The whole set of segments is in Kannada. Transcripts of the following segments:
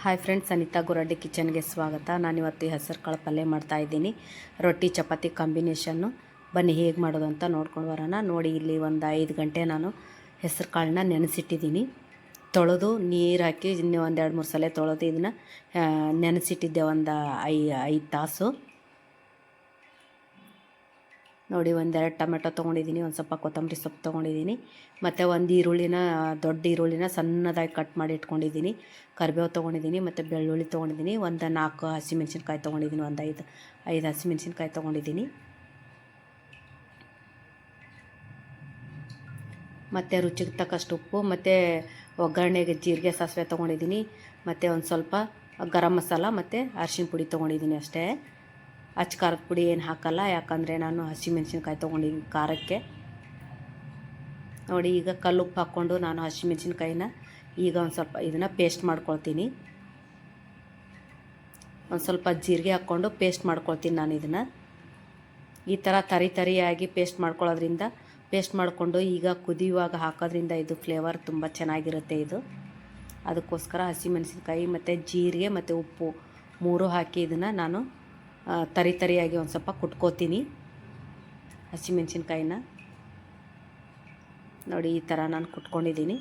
ಹಾಯ್ ಫ್ರೆಂಡ್ಸ್ ಅನಿತಾ ಗುರಡ್ಡಿ ಕಿಚನ್ಗೆ ಸ್ವಾಗತ. ನಾನಿವತ್ತು ಹೆಸರು ಕಾಳು ಪಲ್ಯ ಮಾಡ್ತಾ ಇದ್ದೀನಿ. ರೊಟ್ಟಿ, ಚಪಾತಿ ಕಾಂಬಿನೇಷನ್ನು ಬನ್ನಿ ಹೇಗೆ ಮಾಡೋದು ಅಂತ ನೋಡ್ಕೊಂಡು ಬರೋಣ. ನೋಡಿ, ಇಲ್ಲಿ ಒಂದು ಐದು ಗಂಟೆ ನಾನು ಹೆಸರು ಕಾಳನ್ನ ನೆನೆಸಿಟ್ಟಿದ್ದೀನಿ. ತೊಳೆದು ನೀರು ಹಾಕಿ ಇನ್ನೂ ಒಂದು ಎರಡು ಮೂರು ಸಲ ತೊಳೆದು ಇದನ್ನು ನೆನೆಸಿಟ್ಟಿದ್ದೆ ಒಂದು ಐ, ಐದು ತಾಸು. ನೋಡಿ, ಒಂದೆರಡು ಟೊಮೆಟೊ ತೊಗೊಂಡಿದ್ದೀನಿ ಒಂದು ಸ್ವಲ್ಪ ಕೊತ್ತಂಬರಿ ಸೊಪ್ಪು ತೊಗೊಂಡಿದ್ದೀನಿ ಮತ್ತು ಒಂದು ಈರುಳ್ಳಿನ, ದೊಡ್ಡ ಈರುಳ್ಳಿನ ಸಣ್ಣದಾಗಿ ಕಟ್ ಮಾಡಿ ಇಟ್ಕೊಂಡಿದ್ದೀನಿ ಕರಿಬೇವು ತೊಗೊಂಡಿದ್ದೀನಿ ಮತ್ತು ಬೆಳ್ಳುಳ್ಳಿ ತೊಗೊಂಡಿದ್ದೀನಿ ಒಂದು ನಾಲ್ಕು ಹಸಿಮೆಣ್ಸಿನ್ಕಾಯಿ ತೊಗೊಂಡಿದ್ದೀನಿ ಒಂದು ಐದು ಐದು ಹಸಿಮೆಣ್ಸಿನ್ಕಾಯಿ ತೊಗೊಂಡಿದ್ದೀನಿ ಮತ್ತು ರುಚಿಗೆ ತಕ್ಕಷ್ಟು ಉಪ್ಪು, ಮತ್ತು ಒಗ್ಗರಣೆಗೆ ಜೀರಿಗೆ, ಸಾಸಿವೆ ತೊಗೊಂಡಿದ್ದೀನಿ ಮತ್ತು ಒಂದು ಸ್ವಲ್ಪ ಗರಂ ಮಸಾಲ, ಮತ್ತು ಅರಿಶಿನ ಪುಡಿ ತೊಗೊಂಡಿದ್ದೀನಿ ಅಷ್ಟೇ. ಅಚ್ಚ ಖಾರದ ಪುಡಿ ಏನು ಹಾಕಲ್ಲ, ಯಾಕಂದರೆ ನಾನು ಹಸಿಮೆಣ್ಸಿನ್ಕಾಯಿ ತೊಗೊಂಡಿದ್ದೀನಿ ಖಾರಕ್ಕೆ. ನೋಡಿ, ಈಗ ಕಲ್ಲುಪ್ಪು ಹಾಕ್ಕೊಂಡು ನಾನು ಹಸಿಮೆಣ್ಸಿನ್ಕಾಯಿನ ಈಗ ಒಂದು ಸ್ವಲ್ಪ ಇದನ್ನು ಪೇಸ್ಟ್ ಮಾಡ್ಕೊಳ್ತೀನಿ. ಒಂದು ಸ್ವಲ್ಪ ಜೀರಿಗೆ ಹಾಕ್ಕೊಂಡು ಪೇಸ್ಟ್ ಮಾಡ್ಕೊಳ್ತೀನಿ ನಾನು ಇದನ್ನು. ಈ ಥರ ತರಿ ತರಿಯಾಗಿ ಪೇಸ್ಟ್ ಮಾಡ್ಕೊಳ್ಳೋದ್ರಿಂದ ಪೇಸ್ಟ್ ಮಾಡಿಕೊಂಡು ಈಗ ಕುದಿಯುವಾಗ ಹಾಕೋದ್ರಿಂದ ಇದು ಫ್ಲೇವರ್ ತುಂಬ ಚೆನ್ನಾಗಿರುತ್ತೆ ಇದು. ಅದಕ್ಕೋಸ್ಕರ ಹಸಿಮೆಣಸಿನ್ಕಾಯಿ ಮತ್ತು ಜೀರಿಗೆ ಮತ್ತು ಉಪ್ಪು ಮೂರು ಹಾಕಿ ಇದನ್ನು ನಾನು ತರಿ ತರಿಯಾಗಿ ಒಂದು ಸ್ವಲ್ಪ ಕುಟ್ಕೋತೀನಿ. ಹಸಿಮೆಣ್ಸಿನ್ಕಾಯಿನ. ನೋಡಿ, ಈ ಥರ ನಾನು ಕುಟ್ಕೊಂಡಿದ್ದೀನಿ.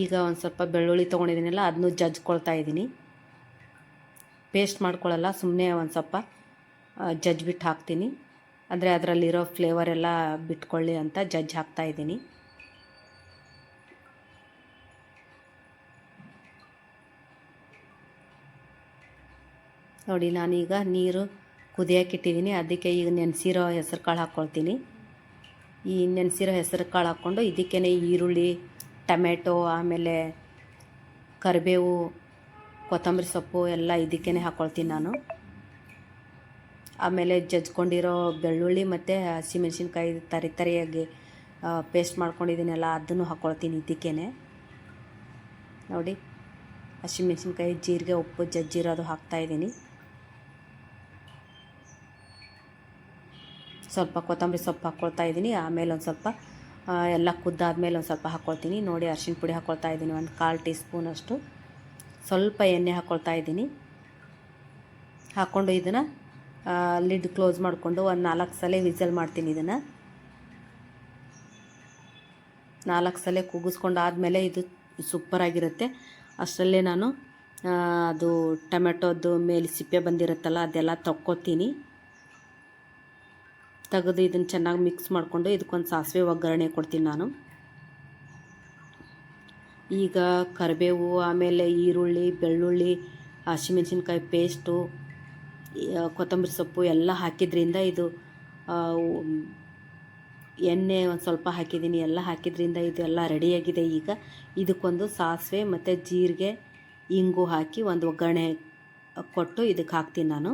ಈಗ ಒಂದು ಸ್ವಲ್ಪ ಬೆಳ್ಳುಳ್ಳಿ ತೊಗೊಂಡಿದ್ದೀನಲ್ಲ ಅದನ್ನು ಜಜ್ಕೊಳ್ತಾ ಇದ್ದೀನಿ. ಪೇಸ್ಟ್ ಮಾಡ್ಕೊಳ್ಳಲ್ಲ ಸುಮ್ಮನೆ ಒಂದು ಸ್ವಲ್ಪ ಜಜ್ಬಿಟ್ಟು ಹಾಕ್ತೀನಿ. ಅಂದರೆ ಅದರಲ್ಲಿರೋ ಫ್ಲೇವರೆಲ್ಲ ಬಿಟ್ಕೊಳ್ಳಿ ಅಂತ ಜಜ್ ಹಾಕ್ತಾ ನೋಡಿ, ನಾನೀಗ ನೀರು ಕುದಿಯೋಕ್ಕಿಟ್ಟಿದ್ದೀನಿ ಅದಕ್ಕೆ ಈಗ ನೆನೆಸಿರೋ ಹೆಸರು ಕಾಳು ಹಾಕ್ಕೊಳ್ತೀನಿ ಈ ನೆನೆಸಿರೋ ಹೆಸರು ಕಾಳು ಹಾಕ್ಕೊಂಡು ಇದಕ್ಕೇ ಈರುಳ್ಳಿ ಟೊಮೆಟೊ ಆಮೇಲೆ ಕರಿಬೇವು, ಕೊತ್ತಂಬರಿ ಸೊಪ್ಪು ಎಲ್ಲ ಇದಕ್ಕೇ ಹಾಕ್ಕೊಳ್ತೀನಿ ನಾನು. ಆಮೇಲೆ ಜಜ್ಕೊಂಡಿರೋ ಬೆಳ್ಳುಳ್ಳಿ ಮತ್ತು ಹಸಿಮೆಣ್ಸಿನ್ಕಾಯಿ ತರಿ ತರಿಯಾಗಿ ಪೇಸ್ಟ್ ಮಾಡ್ಕೊಂಡಿದ್ದೀನಲ್ಲ ಅದನ್ನು ಹಾಕ್ಕೊಳ್ತೀನಿ ಇದಕ್ಕೇ ನೋಡಿ, ಹಸಿಮೆಣ್ಸಿನ್ಕಾಯಿ, ಜೀರಿಗೆ, ಉಪ್ಪು, ಜಜ್ಜಿರೋದು ಹಾಕ್ತಾಯಿದ್ದೀನಿ ಸ್ವಲ್ಪ ಕೊತ್ತಂಬರಿ ಸೊಪ್ಪು ಹಾಕ್ಕೊಳ್ತಾ ಇದ್ದೀನಿ. ಆಮೇಲೆ ಒಂದು ಸ್ವಲ್ಪ ಎಲ್ಲ ಕುದ್ದಾದ್ಮೇಲೆ ಒಂದು ಸ್ವಲ್ಪ ಹಾಕ್ಕೊಳ್ತೀನಿ ನೋಡಿ ಅರ್ಶಿಣ ಪುಡಿ ಹಾಕ್ಕೊಳ್ತಾ ಇದ್ದೀನಿ. ಒಂದು ಕಾಲು ಟೀ ಸ್ಪೂನಷ್ಟು ಸ್ವಲ್ಪ ಎಣ್ಣೆ ಹಾಕ್ಕೊಳ್ತಾ ಇದ್ದೀನಿ. ಹಾಕ್ಕೊಂಡು ಇದನ್ನು ಲಿಡ್ ಕ್ಲೋಸ್ ಮಾಡಿಕೊಂಡು ಒಂದು ನಾಲ್ಕು ಸಲ ವಿಸಲ್ ಮಾಡ್ತೀನಿ ಇದನ್ನು. ನಾಲ್ಕು ಸಲ ಕೂಗಿಸ್ಕೊಂಡು ಆದಮೇಲೆ ಇದು ಸೂಪರಾಗಿರುತ್ತೆ ಅಷ್ಟರಲ್ಲೇ ನಾನು ಅದು ಟೊಮೆಟೊದ್ದು ಮೇಲೆ ಸಿಪ್ಪೆ ಬಂದಿರುತ್ತಲ್ಲ, ಅದೆಲ್ಲ ತಕ್ಕೋತೀನಿ. ತೆಗೆದು ಇದನ್ನು ಚೆನ್ನಾಗಿ ಮಿಕ್ಸ್ ಮಾಡಿಕೊಂಡು ಇದಕ್ಕೊಂದು ಸಾಸಿವೆ ಒಗ್ಗರಣೆ ಕೊಡ್ತೀನಿ ನಾನು. ಈಗ ಕರಿಬೇವು, ಆಮೇಲೆ ಈರುಳ್ಳಿ, ಬೆಳ್ಳುಳ್ಳಿ, ಹಸಿಮೆಣ್ಸಿನ್ಕಾಯಿ ಪೇಸ್ಟು ಕೊತ್ತಂಬರಿ ಸೊಪ್ಪು ಎಲ್ಲ ಹಾಕಿದ್ರಿಂದ ಇದು ಎಣ್ಣೆ ಒಂದು ಸ್ವಲ್ಪ ಹಾಕಿದ್ದೀನಿ. ಎಲ್ಲ ಹಾಕಿದ್ರಿಂದ ಇದೆಲ್ಲ ರೆಡಿಯಾಗಿದೆ ಈಗ ಇದಕ್ಕೊಂದು ಸಾಸಿವೆ ಮತ್ತು ಜೀರಿಗೆ, ಇಂಗು ಹಾಕಿ ಒಂದು ಒಗ್ಗರಣೆ ಕೊಟ್ಟು ಇದಕ್ಕೆ ಹಾಕ್ತೀನಿ ನಾನು.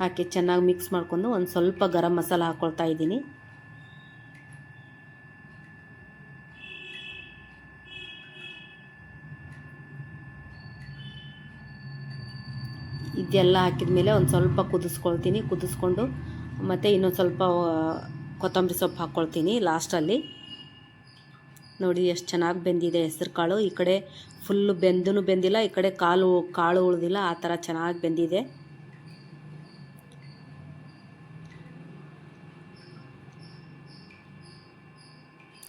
ಹಾಕಿ ಚೆನ್ನಾಗಿ ಮಿಕ್ಸ್ ಮಾಡಿಕೊಂಡು ಒಂದು ಸ್ವಲ್ಪ ಗರಂ ಮಸಾಲ ಹಾಕ್ಕೊಳ್ತಾ ಇದ್ದೀನಿ. ಇದೆಲ್ಲ ಹಾಕಿದ ಮೇಲೆ ಒಂದು ಸ್ವಲ್ಪ ಕುದಿಸ್ಕೊಳ್ತೀನಿ. ಕುದಿಸ್ಕೊಂಡು ಮತ್ತು ಇನ್ನೊಂದು ಸ್ವಲ್ಪ ಕೊತ್ತಂಬರಿ ಸೊಪ್ಪು ಹಾಕ್ಕೊಳ್ತೀನಿ ಲಾಸ್ಟಲ್ಲಿ. ನೋಡಿ ಎಷ್ಟು ಚೆನ್ನಾಗಿ ಬೆಂದಿದೆ ಹೆಸ್ರು ಕಾಳು. ಈ ಕಡೆ ಫುಲ್ಲು ಬೆಂದೂ ಬೆಂದಿಲ್ಲ, ಈ ಕಡೆ ಕಾಲು, ಕಾಳು ಉಳಿದಿಲ್ಲ, ಆ ಥರ ಚೆನ್ನಾಗಿ ಬೆಂದಿದೆ.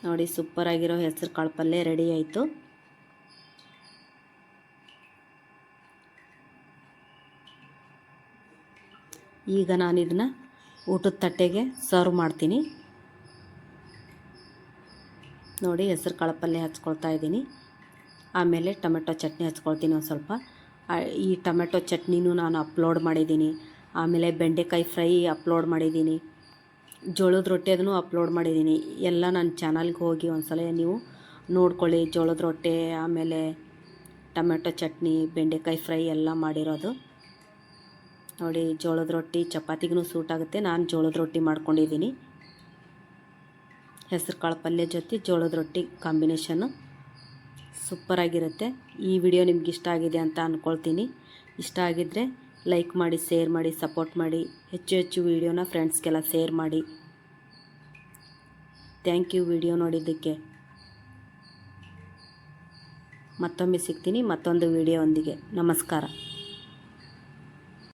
ನೋಡಿ, ಸೂಪರಾಗಿರೋ ಹೆಸರು ಕಾಳು ಪಲ್ಯ ರೆಡಿ ಆಯಿತು. ಈಗ ನಾನು ಇದನ್ನ ಊಟದ ತಟ್ಟೆಗೆ ಸರ್ವ್ ಮಾಡ್ತೀನಿ. ನೋಡಿ, ಹೆಸರು ಕಾಳು ಪಲ್ಯ ಹಚ್ಕೊಳ್ತಾ ಇದ್ದೀನಿ. ಆಮೇಲೆ ಟೊಮೆಟೊ ಚಟ್ನಿ ಹಚ್ಕೊಳ್ತೀನಿ ಒಂದು ಸ್ವಲ್ಪ. ಈ ಟೊಮೆಟೊ ಚಟ್ನಿನೂ ನಾನು ಅಪ್ಲೋಡ್ ಮಾಡಿದ್ದೀನಿ. ಆಮೇಲೆ ಬೆಂಡೆಕಾಯಿ ಫ್ರೈ ಅಪ್ಲೋಡ್ ಮಾಡಿದ್ದೀನಿ. ಜೋಳದ ರೊಟ್ಟಿ ಅದನ್ನು ಅಪ್ಲೋಡ್ ಮಾಡಿದ್ದೀನಿ. ಎಲ್ಲ ನನ್ನ ಚಾನಲ್ಗೆ ಹೋಗಿ ಒಂದ್ಸಲ ನೀವು ನೋಡ್ಕೊಳ್ಳಿ. ಜೋಳದ ರೊಟ್ಟಿ, ಆಮೇಲೆ ಟೊಮೆಟೊ ಚಟ್ನಿ, ಬೆಂಡೆಕಾಯಿ ಫ್ರೈ ಎಲ್ಲ ಮಾಡಿರೋದು. ನೋಡಿ, ಜೋಳದ ರೊಟ್ಟಿ ಚಪಾತಿಗೂ ಸೂಟ್ ಆಗುತ್ತೆ. ನಾನು ಜೋಳದ ರೊಟ್ಟಿ ಮಾಡ್ಕೊಂಡಿದ್ದೀನಿ. ಹೆಸರು ಕಾಳು ಪಲ್ಯ ಜೊತೆ ಜೋಳದ ರೊಟ್ಟಿ ಕಾಂಬಿನೇಷನ್ನು ಸೂಪರಾಗಿರುತ್ತೆ ಈ ವಿಡಿಯೋ ನಿಮ್ಗೆ ಇಷ್ಟ ಆಗಿದೆ ಅಂತ ಅಂದ್ಕೊಳ್ತೀನಿ ಇಷ್ಟ ಆಗಿದ್ದರೆ ಲೈಕ್ ಮಾಡಿ ಶೇರ್ ಮಾಡಿ ಸಪೋರ್ಟ್ ಮಾಡಿ, ಹೆಚ್ಚು ಹೆಚ್ಚು ವೀಡಿಯೋನ ಫ್ರೆಂಡ್ಸ್ಗೆಲ್ಲ ಶೇರ್ ಮಾಡಿ. ಥ್ಯಾಂಕ್ ಯು ವಿಡಿಯೋ ನೋಡಿದ್ದಕ್ಕೆ. ಮತ್ತೊಮ್ಮೆ ಸಿಗ್ತೀನಿ, ಮತ್ತೊಂದು ವಿಡಿಯೋ ಒಂದಿಗೆ. ನಮಸ್ಕಾರ.